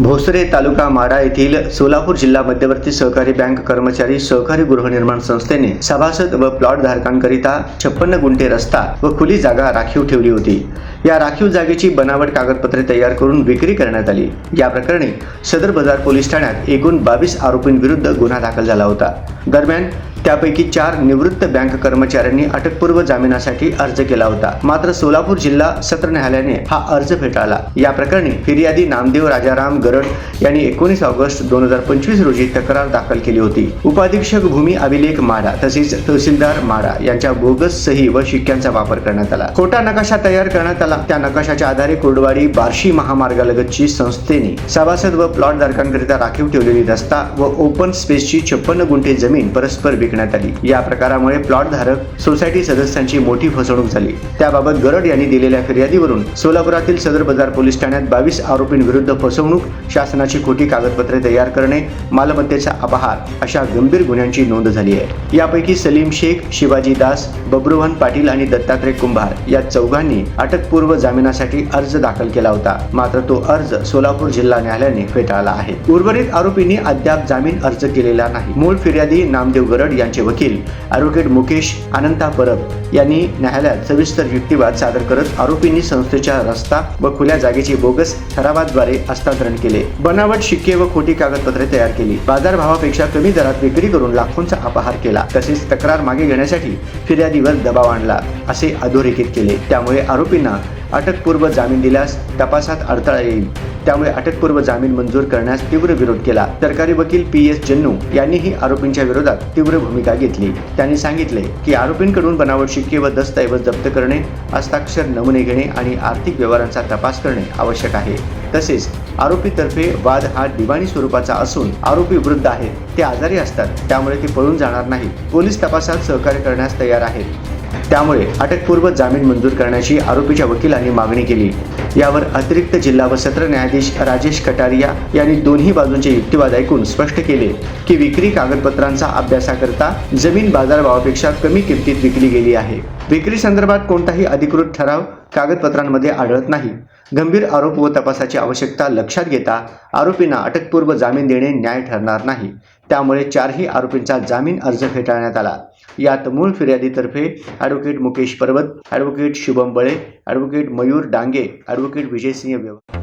भोसरे तालुका माडा येथील सोलापूर जिल्हा मध्यवर्ती सहकारी बँक कर्मचारी सहकारी गृहनिर्माण संस्थेने सभासद व प्लॉट धारकांकरिता छप्पन्न गुंठे रस्ता व खुली जागा राखीव ठेवली होती. या राखीव जागेची बनावट कागदपत्रे तयार करून विक्री करण्यात आली. या प्रकरणी सदर बाजार पोलीस ठाण्यात एकूण बावीस आरोपींविरुद्ध गुन्हा दाखल झाला होता. दरम्यान त्यापैकी चार निवृत्त बँक कर्मचाऱ्यांनी अटकपूर्व जामिनासाठी अर्ज केला होता. मात्र सोलापूर जिल्हा सत्र न्यायालयाने हा अर्ज फेटाळला. या प्रकरणी फिर्यादी नामदेव राजाराम गरड यांनी एकोणीस ऑगस्ट दोन हजार पंचवीस रोजी तक्रार दाखल केली होती. उपाधीक्षक भूमी अभिलेख माडा तसेच तहसीलदार माडा यांच्या बोगस सही व शिक्क्यांचा वापर करण्यात आला. खोटा नकाशा तयार करण्यात आला त्या नकाशाच्या आधारे कुर्डवाडी बार्शी महामार्गालगतची संस्थेने सभासद व प्लॉटधारकांकरिता राखीव ठेवलेली रस्ता व ओपन स्पेसची छप्पन्न गुंठे जमीन परस्पर विकण्यात आली. या प्रकारामुळे प्लॉट धारक सोसायटी सदस्यांची मोठी फसवणूक झाली. त्याबाबत गरड यांनी दिलेल्या फिर्यादीवरून सोलापुरातील सदर बाजार पोलीस ठाण्यात बावीस आरोपींविरुद्ध फसवणूक शासनाची खोटी कागदपत्रे तयार करणे मालमत्तेचा अपहार अशा गंभीर गुन्ह्यांची नोंद झाली आहे. यापैकी सलीम शेख शिवाजी दास बब्रुवन पाटील आणि दत्तात्रय कुंभार या चौघांनी अटकपूर्व जामिनासाठी अर्ज दाखल केला होता. मात्र तो अर्ज सोलापूर जिल्हा न्यायालयाने फेटाळला आहे. उर्वरित आरोपींनी अद्याप जामीन अर्ज केलेला नाही. मूळ फिर्यादी नामदेव गरड यांचे वकील ॲडव्होकेट मुकेश अनंता परब यांनी न्यायालयात सविस्तर युक्तिवाद सादर करत आरोपींनी संस्थेच्या रस्ता व खुल्या जागेची बोगस ठरावाद्वारे हस्तांतरण केले. बनावट शिक्के व खोटी कागदपत्रे तयार केली. बाजारभावापेक्षा कमी दरात विक्री करून लाखोंचा अपहार केला. तसेच तक्रार मागे घेण्यासाठी फिर्यादीवर दबाव आणला असे अधोरेखित केले. त्यामुळे आरोपींना अटकपूर्व जामीन दिल्यास तपासात अडथळा येईल. त्यामुळे अटकपूर्व जामीन मंजूर करण्यास तीव्र विरोध केला. सरकारी वकील पी. एस. जन्नू यांनीही आरोपींच्या विरोधात तीव्र भूमिका घेतली. त्यांनी सांगितले की आरोपींकडून बनावट शिक्के व दस्तऐवज जप्त करणे हस्ताक्षर नमुने घेणे आणि आर्थिक व्यवहारांचा तपास करणे आवश्यक आहे. तसेच आरोपीतर्फे वाद हा दिवाणी स्वरूपाचा असून आरोपी वृद्ध आहेत. ते आजारी असतात. त्यामुळे ते पळून जाणार नाही पोलीस तपासात सहकार्य करण्यास तयार आहेत. त्यामुळे अटकपूर्व जामीन मंजूर करण्याची आरोपीच्या वकिलांनी मागणी केली. यावर अतिरिक्त जिल्हा व सत्र न्यायाधीश राजेश कटारिया यांनी दोन्ही बाजूंचे युक्तिवाद ऐकून स्पष्ट केले की विक्री कागदपत्रांचा अभ्यासाकरता जमीन बाजारभावापेक्षा कमी किमतीत विकली गेली आहे. विक्री संदर्भात कोणताही अधिकृत ठराव कागदपत्रांमध्ये आढळत नाही. गंभीर आरोप व तपासाची आवश्यकता लक्षात घेता आरोपींना अटकपूर्व जामीन देणे न्याय ठरणार नाही. त्यामुळे चारही आरोपींचा जामीन अर्ज फेटाळण्यात आला. यात मूळ फिर्यादीतर्फे ॲडव्होकेट मुकेश पर्वत advocate Shubham Bale advocate Mayur Dange advocate Vijaysinh Vyavahar